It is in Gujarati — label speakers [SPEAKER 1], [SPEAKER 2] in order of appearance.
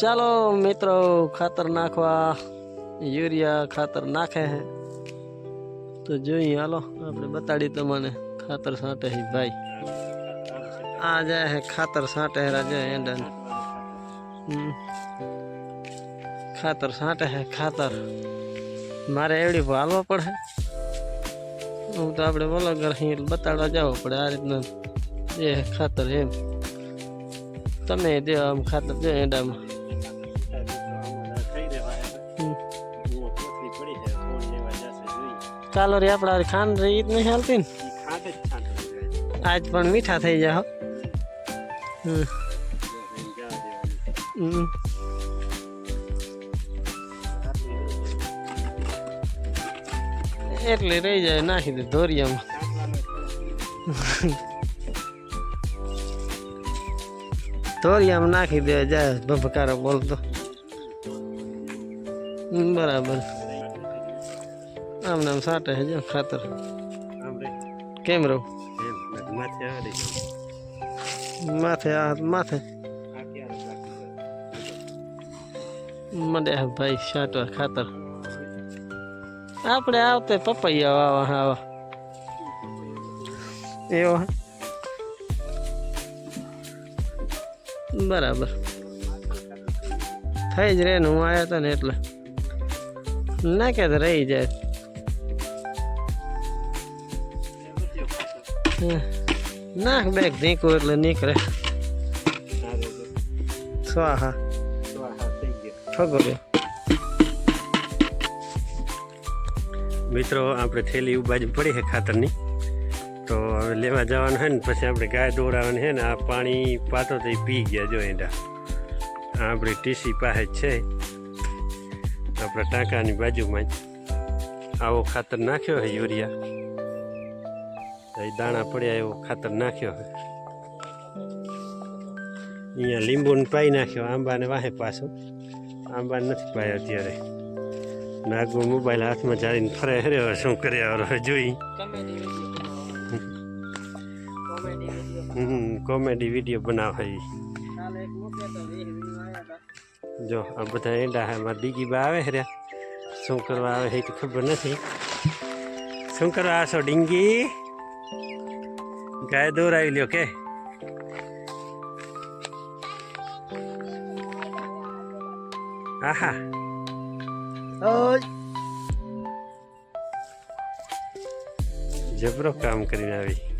[SPEAKER 1] ચાલો મિત્રો, ખાતર નાખવા. યુરિયા ખાતર નાખે હે. તો જોઈએ, હાલો, આપણે બતાડી તમને ખાતર સાંટે હી ભાઈ. આ જાય હે ખાતર સાંટે હે રાજા હમ. ખાતર સાંટે હે ખાતર. મારે એવડી હાલવા પડે. હું તો આપણે વલગર અહીં બતાડવા જવું પડે આ રીતના. એ ખાતર એમ. તમે દેવા આમ ખાતર દે એંડામાં. કાલોરી આપણે હારી ખાંડ રહી જ નહીં હાલતી ને આજ પણ મીઠા થઈ જાય હો હમ. હમ. એટલે રહી જાય નાખી દે ધોરિયામાં ધોરિયામાં નાખી દે જાય ભભકારો બોલતો હમ, બરાબર આમ નામ સાટે જો ખાતર. કેમ રહું? માથે આ માથે. મને ભાઈ સાટવા ખાતર. આપણે આવતે પપૈયા વાવા આવા. એવો હે? બરાબર. થઈ જ રે ને હું આવ્યા હતા ને એટલે. ના કે રહી જાય. નાખ બેગ ઢીંકું એટલે નીકળે. સ્વાહા. ઠગો
[SPEAKER 2] મિત્રો, આપણે થેલી બાજુ પડી છે ખાતરની. તો હવે લેવા જવાનું છે ને, પછી આપણે ગાય દોડાવવાની છે ને, આ પાણી પાતો તો પી ગયા જો એંડા. આપણી ટીસી પાસે છે. આપણા ટાંકાની બાજુમાં જ. આવો ખાતર નાખ્યો છે યુરિયા. દાણા પડ્યા એવો ખાતર નાખ્યો. અહીંયા લીંબુને પાઈ નાખ્યો, આંબાને વાહે પાછો. આંબા નથી પાયો અત્યારે. નાગો મોબાઈલ હાથમાં ચાલીને ફરે હરે શું કરે હવે જોઈ. કોમેડી વીડિયો બનાવે. જો, આ બધા એંડા એમાં દીકી બા આવે હર્યા. શું કરવા આવે એ તો ખબર નથી. શું કરવા આશો, ડીંગી? ગાય દોરાવી લ્યો કે? આહા. જબરો કામ કરીને આવી.